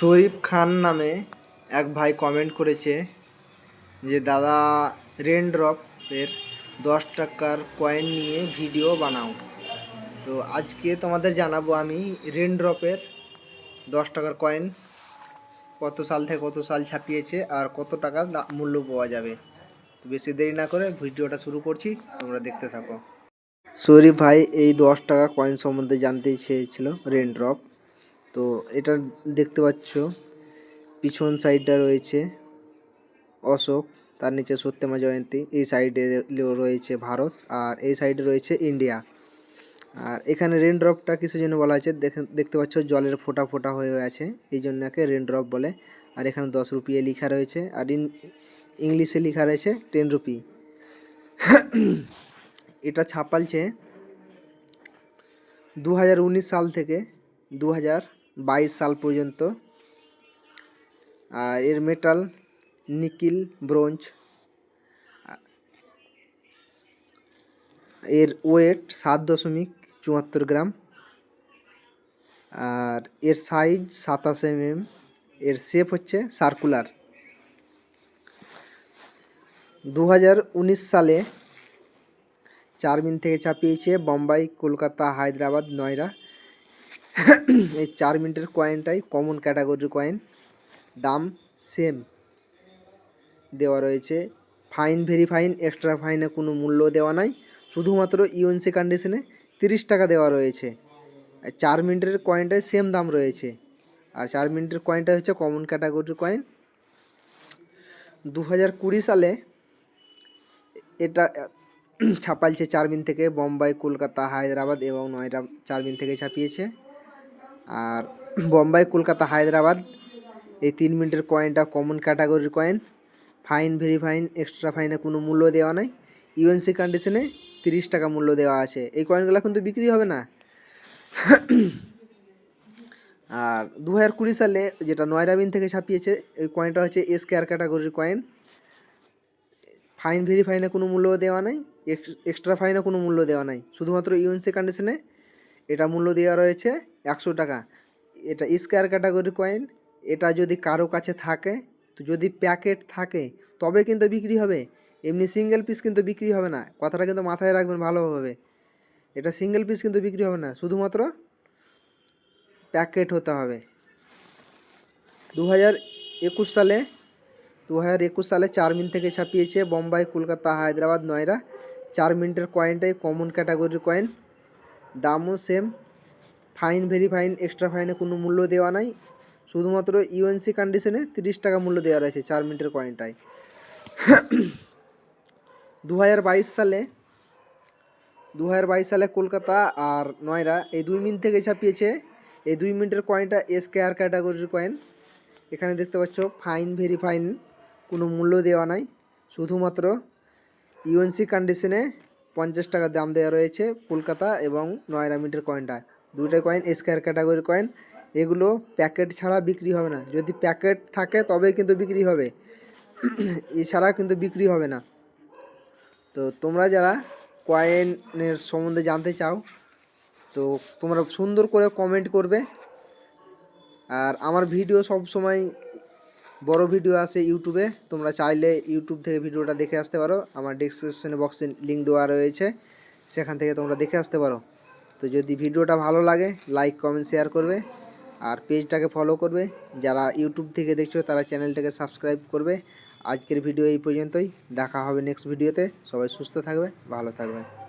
শরীফ খান নামে এক ভাই কমেন্ট করেছে যে, দাদা রেন ড্রপের দশ টাকার কয়েন নিয়ে ভিডিও বানাও। তো আজকে তোমাদের জানাব আমি রেন ড্রপের দশ টাকার কয়েন কত সাল থেকে কত সাল ছাপিয়েছে আর কত টাকা মূল্য পাওয়া যাবে। তো বেশি দেরি না করে ভিডিওটা শুরু করছি, তোমরা দেখতে থাকো। শরীফ ভাই, এই দশ টাকা কয়েন সম্বন্ধে জানতে চেয়েছিল রেন ড্রপ তো এটা দেখতে পাচ্ছ। পিছন সাইডটা রয়েছে অশোক, তার নিচে সত্যমা জয়ন্তী, এই সাইডে রয়েছে ভারত আর এই সাইডে রয়েছে ইন্ডিয়া আর এখানে রেন ড্রপটা কিসের জন্য বলা হয়েছে? দেখে দেখতে পাচ্ছ জলের ফোঁটা ফোঁটা হয়ে আছে, এই জন্য একে বলে। আর এখানে দশ রুপিয়ে লেখা রয়েছে, আর ইন ইংলিশে লেখা রয়েছে টেন রুপি এটা ছাপালছে দু হাজার উনিশ সাল থেকে দু হাজার বাইশ সাল পর্যন্ত। আর এর মেটাল নিকিল, ব্রোঞ্জ। এর ওয়েট সাত দশমিক চুয়াত্তর গ্রাম। আর এর সাইজ সাতাশ এম এম এর শেপ হচ্ছে সার্কুলার দু হাজার উনিশ সালে চারমিন থেকে ছাপিয়েছে বোম্বাই, কলকাতা, হায়দ্রাবাদ, নয়রা। এই চার মিনিটের কয়েনটাই কমন ক্যাটাগরির কয়েন দাম সেম দেওয়া রয়েছে। ফাইন ভেরি ফাইন এক্সট্রা ফাইনে কোনো মূল্য দেওয়া নাই। শুধুমাত্র ইউএনসি কন্ডিশনে তিরিশ টাকা দেওয়া রয়েছে। চার মিনিটের কয়েনটাই সেম দাম রয়েছে। আর চার মিনিটের কয়েনটা হচ্ছে কমন ক্যাটাগরির কয়েন দু হাজার কুড়ি সালে এটা ছাপালছে চারমিন থেকে। বোম্বাই, কলকাতা, হায়দ্রাবাদ এবং নয়ডা চারমিন থেকে ছাপিয়েছে। আর বোম্বাই, কলকাতা, হায়দ্রাবাদ, এই তিন মিনিটের কয়েনটা কমন ক্যাটাগরির coin fine very fine extra ফাইনে কোনো মূল্য দেওয়া নাই। ইউএনসি কন্ডিশনে তিরিশ টাকা মূল্য দেওয়া আছে। এই কয়েনগুলো কিন্তু বিক্রি হবে না। আর দু হাজার কুড়ি সালে যেটা নয়রাবিন থেকে ছাপিয়েছে, এই কয়েনটা হচ্ছে এস কেয়ার ক্যাটাগরির কয়েন ফাইন ভেরি ফাইনে কোনো মূল্য দেওয়া নাই। এক্সট্রা ফাইনে কোনো মূল্য দেওয়া নাই। শুধুমাত্র ইউএনসি কন্ডিশনে এটা মূল্য দেওয়া রয়েছে। একশো টাকা। এটা স্কোয়ার ক্যাটাগরি কয়েন এটা যদি কারও কাছে থাকে, তো যদি প্যাকেট থাকে, তবে কিন্তু বিক্রি হবে। এমনি সিঙ্গেল পিস কিন্তু বিক্রি হবে না। কথাটা কিন্তু মাথায় রাখবেন ভালোভাবে। এটা সিঙ্গেল পিস কিন্তু বিক্রি হবে না। শুধুমাত্র প্যাকেট হতে হবে। দু হাজার একুশ সালে দু হাজার একুশ সালে চার মিনিট থেকে ছাপিয়েছে বোম্বাই, কলকাতা, হায়দ্রাবাদ, নয়রা। চার মিনিটের কয়েনটাই কমন ক্যাটাগরির কয়েন দামও same fine, very fine extra ফাইনে কোনো মূল্য দেওয়া নাই। শুধুমাত্র ইউএনসি কন্ডিশনে তিরিশ টাকা মূল্য দেওয়া রয়েছে চার মিনিটের কয়েনটায় দু হাজার বাইশ সালে দু হাজার বাইশ সালে কলকাতা আর নয়রা এই দুই মিনিট থেকে ছাপিয়েছে। এই দুই মিনিটের কয়েনটা এস কেয়ার ক্যাটাগরির কয়েন এখানে দেখতে পাচ্ছ, ফাইন, ভেরি ফাইন, কোনো মূল্য দেওয়া নাই। শুধুমাত্র ইউএনসি কন্ডিশনে পঞ্চাশ টাকা দাম দেওয়া রয়েছে কলকাতা এবং নয়রা মিনিটের কয়েনটা দুইটা কয়েন স্কোয়ার ক্যাটাগরির কয়েন এগুলো প্যাকেট ছাড়া বিক্রি হবে না। যদি প্যাকেট থাকে তবে কিন্তু বিক্রি হবে। এছাড়া কিন্তু বিক্রি হবে না। তো তোমরা যারা কয়েনের সম্বন্ধে জানতে চাও, তো তোমরা সুন্দর করে কমেন্ট করবে। আর আমার ভিডিও সব সময় বড় ভিডিও আসে ইউটিউবে তোমরা চাইলে ইউটিউব থেকে ভিডিওটা দেখে আসতে পারো। আমার ডিসক্রিপশনে বক্সে লিঙ্ক দেওয়া রয়েছে। সেখান থেকে তোমরা দেখে আসতে পারো। তো যদি ভিডিওটা ভালো লাগে লাইক কমেন্ট শেয়ার করবে। আর পেজটাকে ফলো করবে। যারা ইউটিউব থেকে দেখছ, তারা চ্যানেলটাকে সাবস্ক্রাইব করবে। আজকের ভিডিও এই পর্যন্তই। দেখা হবে নেক্সট ভিডিওতে সবাই সুস্থ থাকবে, ভালো থাকবে